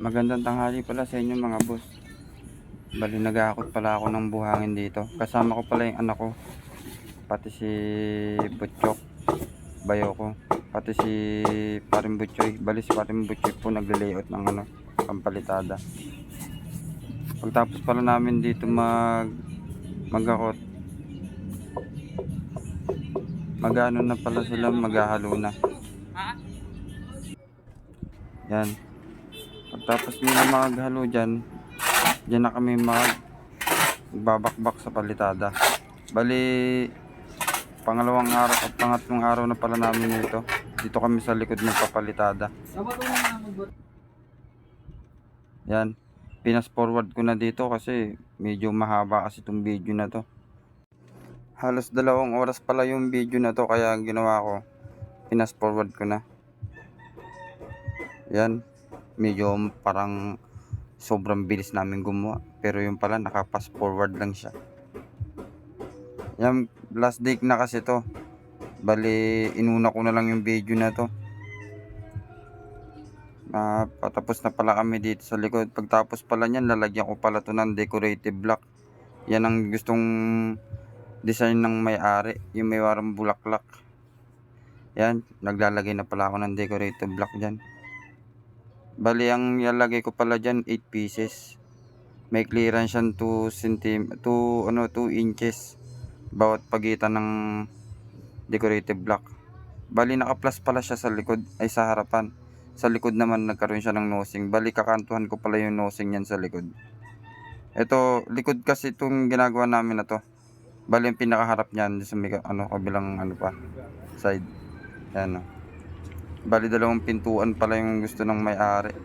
Magandang tanghali pala sa inyo mga boss. Bali nagakot pala ako ng buhangin dito. Kasama ko pala yung anak ko. Pati si Butchok. Bayo ko. Pati si Paring Butchoy. Bali si Paring Butchoy po nagle-layout ng ano, pampalitada. Pagtapos pala namin dito mag magakot. Magano na pala sila maghahalo na. Yan. Pagtapos nila maghalo dyan, dyan na kami mag babakbak sa palitada. Bali, pangalawang araw at pangatlong araw na pala namin ito. Dito kami sa likod ng papalitada. Yan. Pinas forward ko na dito kasi medyo mahaba kasi itong video na to. Halos dalawang oras pala yung video na to kaya ginawa ko, pinas forward ko na. Yan. Medyo parang sobrang bilis namin gumawa. Pero yung pala naka-fast forward lang siya. Yan, last day na kasi to. Bali, inuna ko na lang yung video na to. Ah, patapos na pala kami dito sa likod. Pagtapos pala niyan, lalagyan ko pala to ng decorative block. Yan ang gustong design ng may-ari. Yung may warang bulaklak. Yan, naglalagay na pala ako ng decorative block dyan. Bali, ang ilalagay ko pala dyan, 8 pieces. May clearance yan 2 cm, 2, ano, 2 inches. Bawat pagitan ng decorative block. Bali, naka-plus pala siya sa likod, ay sa harapan. Sa likod naman, nagkaroon siya ng nosing. Bali, kakantuhan ko pala yung nosing yan sa likod. Ito, likod kasi itong ginagawa namin na to. Bali, yung pinakaharap niyan, sa may, ano, kabilang, ano pa, side. Yan, oh. Bali dalawang pintuan pala yung gusto ng may-ari.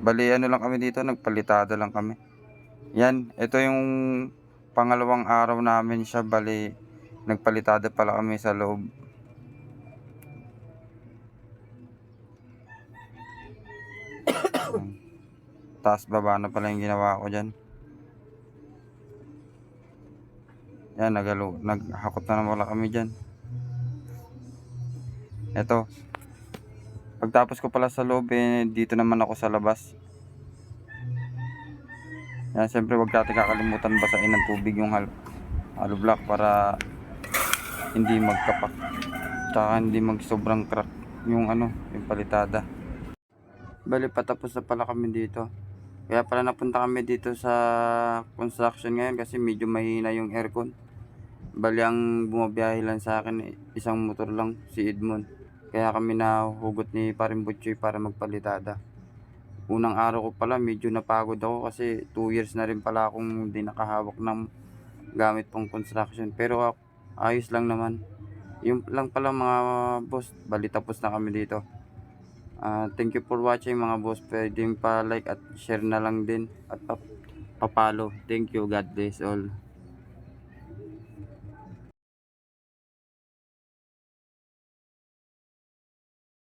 Bali ano lang kami dito, nagpalitada lang kami. Yan, ito yung pangalawang araw namin siya. Bali nagpalitada pala kami sa loob. Taas baba na pala yung ginawa ko dyan. Yan, nagalo, naghakot na naman kami dyan. Ito, Pagtapos ko pala sa loob, eh, dito naman ako sa labas. Yan, siyempre wag natin kakalimutan basain ng tubig yung hal hollow block para hindi magkapak. Tsaka hindi mag sobrang crack yung ano, yung palitada. Bali, patapos na pala kami dito. Kaya pala napunta kami dito sa construction ngayon kasi medyo mahina yung aircon. Bali, ang bumabiyahe lang sa akin, eh, isang motor lang, si Edmond. Kaya kami na hugot ni Paring Butchoy para magpalitada. Unang araw ko pala medyo napagod ako kasi 2 years na rin pala akong hindi nakahawak ng gamit pang construction. Pero ak- ayos lang naman. Yung lang pala mga boss, bali tapos na kami dito. Ah, thank you for watching mga boss. Pwede pa like at share na lang din at pa- papalo. Thank you. God bless all.